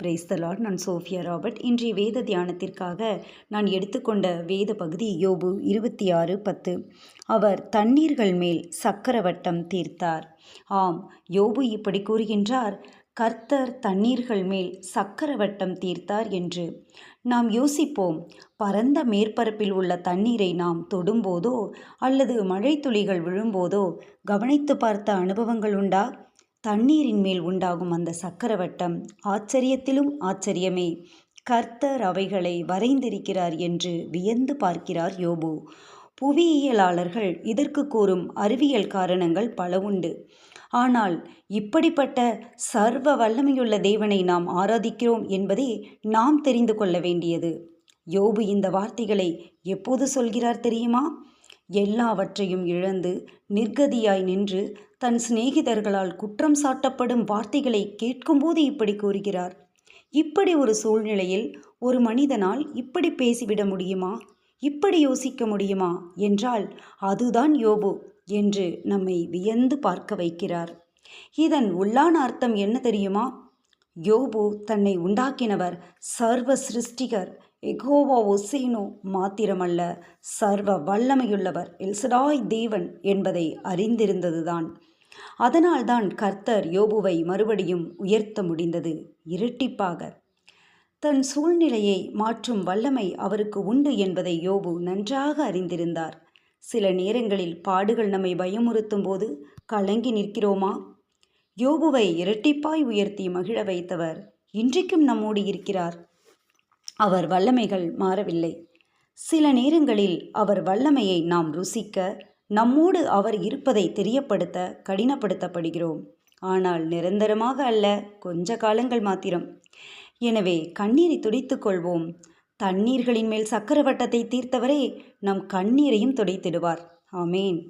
Praise the Lord நான் Sofia Robert. இன்றைய வேத தியானத்திற்காக நான் எடுத்துக்கொண்ட வேத பகுதி யோபு இருபத்தி ஆறு பத்து. அவர் தண்ணீர்கள் மேல் சக்கரவட்டம் தீர்த்தார். ஆம் யோபு இப்படி கூறுகின்றார் கர்த்தர் தண்ணீர்கள் மேல் சக்கரவட்டம் தீர்த்தார் என்று. நாம் யோசிப்போம் பரந்த மேற்பரப்பில் உள்ள தண்ணீரை நாம் தொடும்போதோ அல்லது மழை துளிகள் விழும்போதோ கவனித்து பார்த்த அனுபவங்கள் உண்டா? தண்ணீரின் மேல் உண்டாகும் அந்த சக்கரவட்டம் ஆச்சரியத்திலும் ஆச்சரியமே. கர்த்தர் அவைகளை வரைந்திருக்கிறார் என்று வியந்து பார்க்கிறார் யோபு. புவியியலாளர்கள் இதற்கு கூறும் அறிவியல் காரணங்கள் பல உண்டு. ஆனால் இப்படிப்பட்ட சர்வ வல்லமையுள்ள தேவனை நாம் ஆராதிக்கிறோம் என்பதே நாம் தெரிந்து கொள்ள வேண்டியது. யோபு இந்த வார்த்தைகளை எப்போது சொல்கிறார் தெரியுமா? எல்லாவற்றையும் இழந்து நிர்கதியாய் நின்று தன் சிநேகிதர்களால் குற்றம் சாட்டப்படும் வார்த்தைகளை கேட்கும்போது இப்படி கூறுகிறார். இப்படி ஒரு சூழ்நிலையில் ஒரு மனிதனால் இப்படி பேசிவிட முடியுமா? இப்படி யோசிக்க முடியுமா? என்றால் அதுதான் யோபு என்று நம்மை வியந்து பார்க்க வைக்கிறார். இதன் உள்ளான அர்த்தம் என்ன தெரியுமா? யோபு தன்னை உண்டாக்கினவர் சர்வ சிருஷ்டிகர். எகோவா ஒசேனோ மாத்திரமல்ல சர்வ வல்லமையுள்ளவர் எல்சடாய் தேவன் என்பதை அறிந்திருந்ததுதான். அதனால்தான் கர்த்தர் யோபுவை மறுபடியும் உயர்த்த முடிந்தது இரட்டிப்பாக. தன் சூழ்நிலையை மாற்றும் வல்லமை அவருக்கு உண்டு என்பதை யோபு நன்றாக அறிந்திருந்தார். சில நேரங்களில் பாடுகள் நம்மை பயமுறுத்தும் போது கலங்கி நிற்கிறோமா? யோபுவை இரட்டிப்பாய் உயர்த்தி மகிழ வைத்தவர் இன்றைக்கும் நம்மோடு இருக்கிறார். அவர் வல்லமைகள் மாறவில்லை. சில நேரங்களில் அவர் வல்லமையை நாம் ருசிக்க நம்மோடு அவர் இருப்பதை தெரியப்படுத்த கடினப்படுத்தப்படுகிறோம். ஆனால் நிரந்தரமாக அல்ல கொஞ்ச காலங்கள் மாத்திரம். எனவே கண்ணீரை துடைத்துக் கொள்வோம். தண்ணீர்களின் மேல் சக்கரவட்டத்தை தீர்த்தவரே நம் கண்ணீரையும் துடைத்திடுவார். ஆமேன்.